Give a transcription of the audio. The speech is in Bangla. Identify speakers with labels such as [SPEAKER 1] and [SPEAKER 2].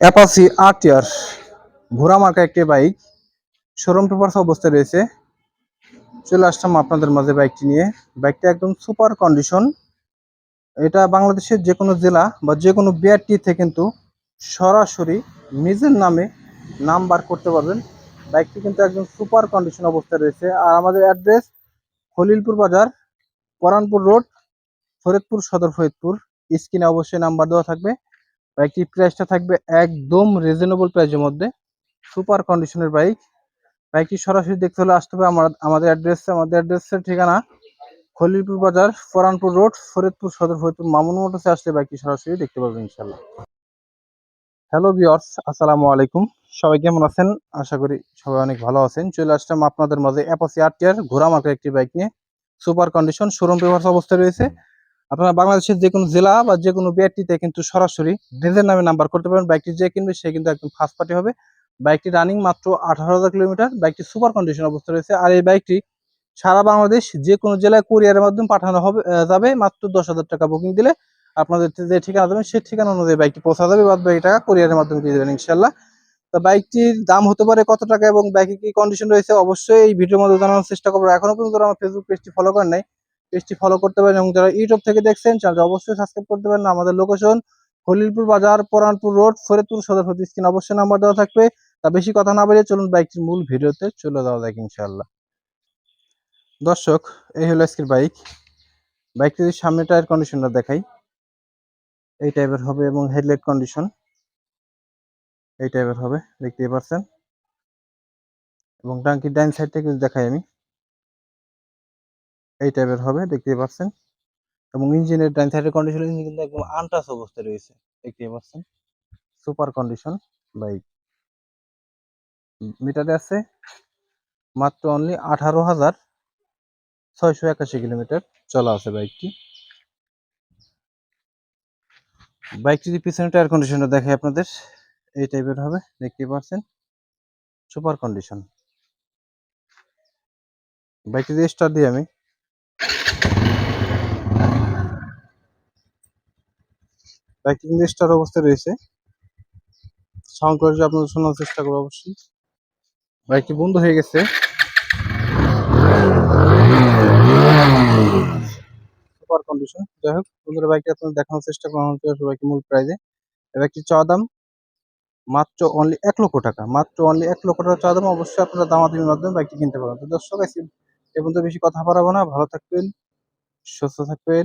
[SPEAKER 1] অ্যাপাসি আট ইয়ার ঘোড়া মার্কা একটি বাইক শোরুম পেপার অবস্থায় রয়েছে। চলে আসলাম আপনাদের মাঝে বাইকটি নিয়ে। বাইকটা একদম সুপার কন্ডিশন এটা বাংলাদেশের যে কোনো জেলা বা যে কোনো বিআরটি থেকে কিন্তু সরাসরি নিজের নামে নাম্বার করতে পারবেন। বাইকটি কিন্তু একদম সুপার কন্ডিশন অবস্থায় রয়েছে। আর আমাদের অ্যাড্রেস খলিলপুর বাজার, পরানপুর রোড ফরিদপুর সদর ফরিদপুর। স্ক্রিনে অবশ্যই নাম্বার দেওয়া থাকবে। বাইকটির প্রাইসটা থাকবে একদম রিজনেবল প্রাইসের মধ্যে। সুপার কন্ডিশনের বাইক বাইকটি সরাসরি দেখতে হলে আসতে হবে আমার আমাদের অ্যাড্রেস আমাদের অ্যাড্রেসের ঠিকানা খলিলপুর বাজার, ফরানপুর রোড ফরিদপুর সদর, ফরিদপুর মামুন মোটরসে আসলে বাইকটি সরাসরি দেখতে পাবেন ইনশাল্লাহ হ্যালো ভিওর্স আসসালামু আলাইকুম। সবাই কেমন আছেন? আশা করি সবাই অনেক ভালো আছেন। চলে আসলাম আপনাদের মাঝে অ্যাপাসি টিয়ার ঘোড়া মার্কের একটি বাইক নিয়ে। সুপার কন্ডিশন শোরুম পেপার্স অবস্থায় রয়েছে। আপনারা বাংলাদেশের যে কোনো জেলা বা যে কোনো বিআরটিতে কিন্তু সরাসরি নিজের নামে নাম্বার করতে পারেন বাইকটি যে কিনবে সে কিন্তু একদম ফার্স্ট পার্টি হবে। বাইকটি রানিং মাত্র আঠারো হাজার কিলোমিটার। বাইকটি সুপার কন্ডিশন অবস্থা রয়েছে। আর এই বাইকটি সারা বাংলাদেশ যে কোনো জেলায় কুরিয়ারের মাধ্যমে পাঠানো হবে যাবে। মাত্র দশ হাজার টাকা বুকিং দিলে আপনাদের যে ঠিকানা দেবেন, সেই ঠিকানা অনুযায়ী বাইকটি পৌঁছা যাবে। বাদ বাকি টাকা কুরিয়ারের মাধ্যমে দিয়ে দেবেন ইনশাল্লাহ তো বাইকটির দাম হতে পারে কত টাকা এবং বাইকে কি কন্ডিশন রয়েছে? অবশ্যই এই ভিডিওর মধ্যে জানানোর চেষ্টা করব। এখনও পর্যন্ত আমার ফেসবুক পেজটি ফলো করেন নাই পেজটি ফলো করতে পারেন এবং যারা ইউটিউব থেকে দেখছেন চ্যানেলটি অবশ্যই সাবস্ক্রাইব করতে পারেন। আমাদের লোকেশন খলিলপুর বাজার, পরানপুর রোড ফরিদপুর সদর ফরিদ স্ক্রিন অবশ্যই নাম্বার দেওয়া থাকবে। তা বেশি কথা না বলে চলুন বাইকটির মূল ভিডিওতে চলে যাওয়া যাক ইনশাআল্লাহ। দর্শক, এই হলো আজকের বাইক বাইকটির সামনে টায়ার কন্ডিশনটা দেখাই, এই টাইপের হবে এবং হেডলাইট কন্ডিশন এই টাইপের হবে, দেখতেই পাচ্ছেন এবং টাঙ্কির ডাইন সাইড থেকে দেখাই আমি। এই টাইপের হবে দেখতে পাচ্ছেন। এবং ইঞ্জিনের ডাইন সাইডের কন্ডিশন ইঞ্জিন কিন্তু একদম আনটাচ অবস্থায় রয়েছে দেখতে পাচ্ছেন। সুপার কন্ডিশন বাইক মিটারে আছে মাত্র অনলি আঠারো হাজার ছয়শো একাশি কিলোমিটার চলা আছে বাইকটি। বাইকটি যদি পিছনে টায়ার কন্ডিশনটা দেখে আপনাদের, এই টাইপের হবে দেখতে পাচ্ছেন। সুপার কন্ডিশন বাইকটি দিয়ে স্টার্ট দিই আমি বাইকটি কিন্তু স্টার অবস্থায় রয়েছে। সাউন্ড কোয়ালিটি আপনাদের শোনার চেষ্টা করব অবশ্যই। বাইকটি বন্ধ হয়ে গেছে। সুপার কন্ডিশন যাই হোক, বন্ধুরা বাইকটি আপনাদের দেখানোর চেষ্টা করলাম বাইকটি মূল প্রাইজে বাইকটি চাওয়া দাম, মাত্র অনলি এক লক্ষ টাকা। মাত্র অনলি এক লক্ষ টাকা চাওয়া দাম অবশ্যই আপনারা দামাদামির মাধ্যমে বাইকটি কিনতে পারবেন। তো দর্শক আজকে এ বেশি কথা বাড়াবো না। ভালো থাকবেন, সুস্থ থাকবেন।